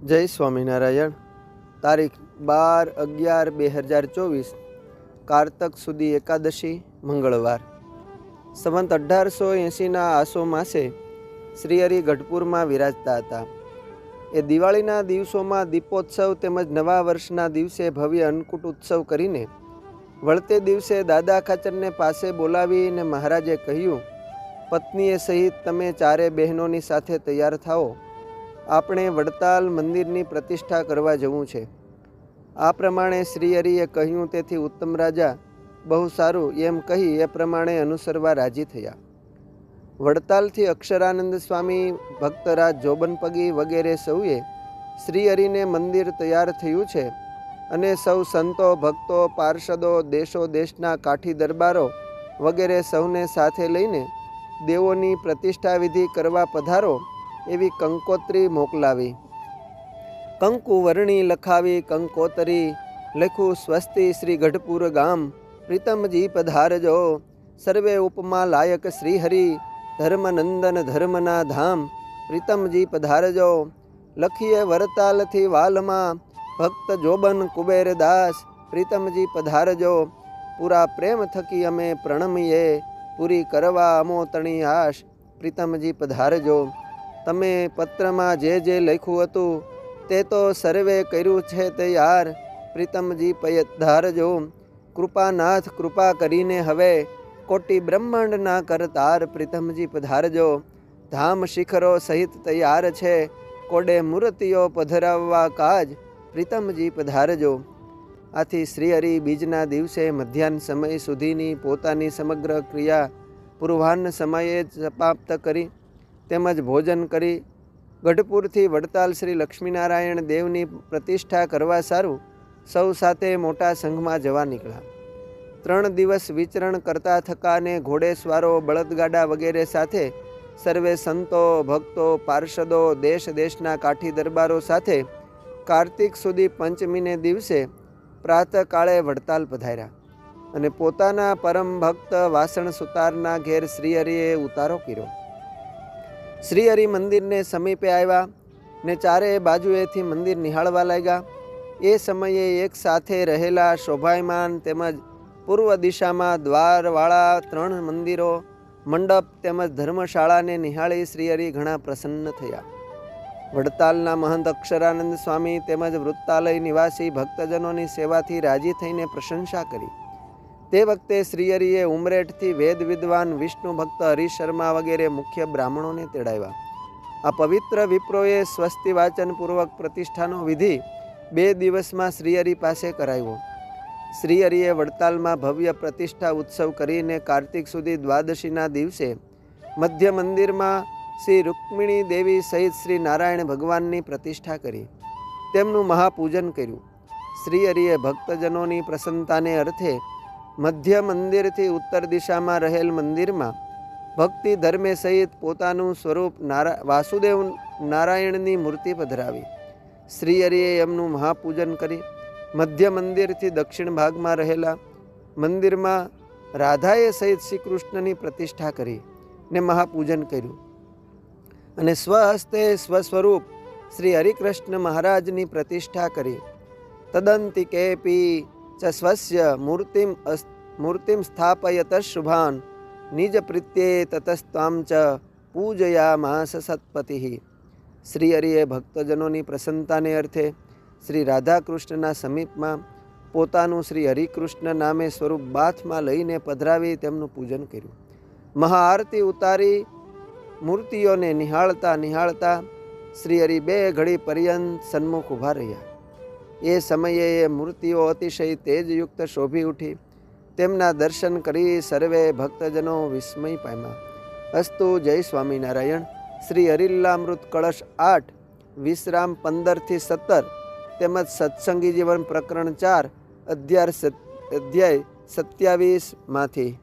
જય સ્વામિનારાયણ. તારીખ બાર અગિયાર બે હજાર ચોવીસ, કારતક સુધી એકાદશી, મંગળવાર. સંવંત અઢારસો એંશીના આસો માસે શ્રીહરિ ગઢપુરમાં વિરાજતા હતા. એ દિવાળીના દિવસોમાં દીપોત્સવ તેમજ નવા વર્ષના દિવસે ભવ્ય અન્નકૂટ ઉત્સવ કરીને વળતે દિવસે દાદા ખાચરને પાસે બોલાવીને મહારાજે કહ્યું, પત્નીએ સહિત તમે ચારે બહેનોની સાથે તૈયાર થાઓ. આપણે વડતાલ મંદિરની પ્રતિષ્ઠા કરવા જવું છે. આ પ્રમાણે શ્રીહરિએ કહ્યું તેથી ઉત્તમ રાજા બહુ સારું એમ કહી એ પ્રમાણે અનુસરવા રાજી થયા. વડતાલથી અક્ષરાનંદ સ્વામી ભક્તરાજ જોબનપગી વગેરે સૌએ શ્રીહરિને મંદિર તૈયાર થયું છે અને સૌ સંતો, ભક્તો, પાર્ષદો, દેશો દેશના કાઠી દરબારો વગેરે સૌને સાથે લઈને દેવોની પ્રતિષ્ઠા વિધિ કરવા પધારો એવી કંકોત્રી મોકલાવી. કંકુ વર્ણી લખાવી, કંકોતરી લખું સ્વસ્તિ શ્રી ગઢપુર ગામ પ્રીતમજી પધારજો, સર્વે ઉપમા લાયક શ્રીહરિ, ધર્મનંદન ધર્મના ધામ પ્રીતમજી પધારજો, લખીએ વરતાલથી વાલમાં, ભક્ત જોબન કુબેરદાસ પ્રીતમજી પધારજો, પૂરા પ્રેમ થકી અમે પ્રણમીએ, પૂરી કરવા અમો તણી આશ પ્રીતમજી પધારજો. તમે પત્રમાં જે જે લખ્યું હતું, તે તો સર્વે કર્યું છે તે યાર. પ્રીતમજી ધારજો કૃપાનાથ કૃપા કરીને હવે કોટી બ્રહ્માંડના કરતાર પ્રીતમજી પધારજો ધામ શિખરો સહિત તૈયાર છે, કોડે મૂર્તિઓ પધરાવવા કાજ. પ્રીતમજી પધારજો આથી શ્રીહરિ બીજના દિવસે મધ્યાહન સમય સુધીની પોતાની સમગ્ર ક્રિયા પૂર્વાહ્ન સમયે જ સમાપ્ત કરી તેમજ ભોજન કરી ગઢપુરથી વડતાલ શ્રી લક્ષ્મીનારાયણ દેવની પ્રતિષ્ઠા કરવા સારું સૌ સાથે મોટા સંઘમાં જવા નીકળ્યા. ત્રણ દિવસ વિચરણ કરતા થકાને ઘોડેસવારો, બળદગાડા વગેરે સાથે સર્વે સંતો, ભક્તો, પાર્ષદો, દેશ દેશના કાઠી દરબારો સાથે કાર્તિક સુધી પંચમીને દિવસે પ્રાતકાળે વડતાલ પધાર્યા અને પોતાના પરમ ભક્ત વાસણ સુતારના ઘેર શ્રીહરિએ ઉતારો કર્યો. શ્રીહરિ મંદિરને સમીપે આવ્યા ને ચારે બાજુએથી મંદિર નિહાળવા લાગ્યા. એ સમયે એક સાથે રહેલા શોભાયમાન તેમજ પૂર્વ દિશામાં દ્વારવાળા ત્રણ મંદિરો, મંડપ તેમજ ધર્મશાળાને નિહાળી શ્રીહરિ ઘણા પ્રસન્ન થયા. વડતાલના મહંત અક્ષરાનંદ સ્વામી તેમજ વૃત્તાલય નિવાસી ભક્તજનોની સેવાથી રાજી થઈને પ્રશંસા કરી. તે વખતે શ્રીહરિએ ઉમરેઠથી વેદ વિદ્વાન વિષ્ણુ ભક્ત હરિશર્મા વગેરે મુખ્ય બ્રાહ્મણોને તેડાવ્યા. આ પવિત્ર વિપ્રોએ સ્વસ્તિ વાચનપૂર્વક પ્રતિષ્ઠાનો વિધિ બે દિવસમાં શ્રીહરિ પાસે કરાવ્યો. શ્રીહરિએ વડતાલમાં ભવ્ય પ્રતિષ્ઠા ઉત્સવ કરીને કાર્તિક સુધી દ્વાદશીના દિવસે મધ્ય મંદિરમાં શ્રી રૂક્મિણી દેવી સહિત શ્રી નારાયણ ભગવાનની પ્રતિષ્ઠા કરી. તેમનું મહાપૂજન કર્યું. શ્રીહરિએ ભક્તજનોની પ્રસન્નતાને અર્થે મધ્ય મંદિરથી ઉત્તર દિશામાં રહેલ મંદિરમાં ભક્તિ ધર્મે સહિત પોતાનું સ્વરૂપ નારા, વાસુદેવ નારાયણની મૂર્તિ પધરાવી. શ્રીહરિએ એમનું મહાપૂજન કરી. મધ્ય મંદિરથી દક્ષિણ ભાગમાં રહેલા મંદિરમાં રાધાએ સહિત શ્રી કૃષ્ણની પ્રતિષ્ઠા કરી ને મહાપૂજન કર્યું. અને સ્વહસ્તે સ્વસ્વરૂપ શ્રી હરિકૃષ્ણ મહારાજની પ્રતિષ્ઠા કરી. તદંતિકેપી ચ સ્વસ્ય મૂર્તિમ મૂર્તિમ સ્થાપયત શુભાન નિજ પ્રીત્યે તતસ્ત્વામ ચ પૂજયામાસ સત્પતિ શ્રી હરિએ ભક્તજનોની પ્રસન્નતાને અર્થે શ્રી રાધાકૃષ્ણના સમીપમાં પોતાનું શ્રી હરિકૃષ્ણ નામે સ્વરૂપ બાથમાં લઈને પધરાવી તેમનું પૂજન કર્યું। મહાઆરતી ઉતારી મૂર્તિઓને નિહાળતા નિહાળતા શ્રી હરિ બે ઘડી પર્યંત સન્મુખ ઊભા રહ્યા। એ સમયે એ મૂર્તિઓ અતિશય તેજયુક્ત શોભી ઉઠી. તેમના દર્શન કરી સર્વે ભક્તજનો વિસ્મય પામ્યા. અસ્તુ જય સ્વામિનારાયણ. શ્રી હરિલ્લામૃત કળશ આઠ, વિશ્રામ પંદરથી સત્તર, તેમજ સત્સંગી જીવન પ્રકરણ ચાર અધ્યાય અધ્યાય સત્યાવીસમાંથી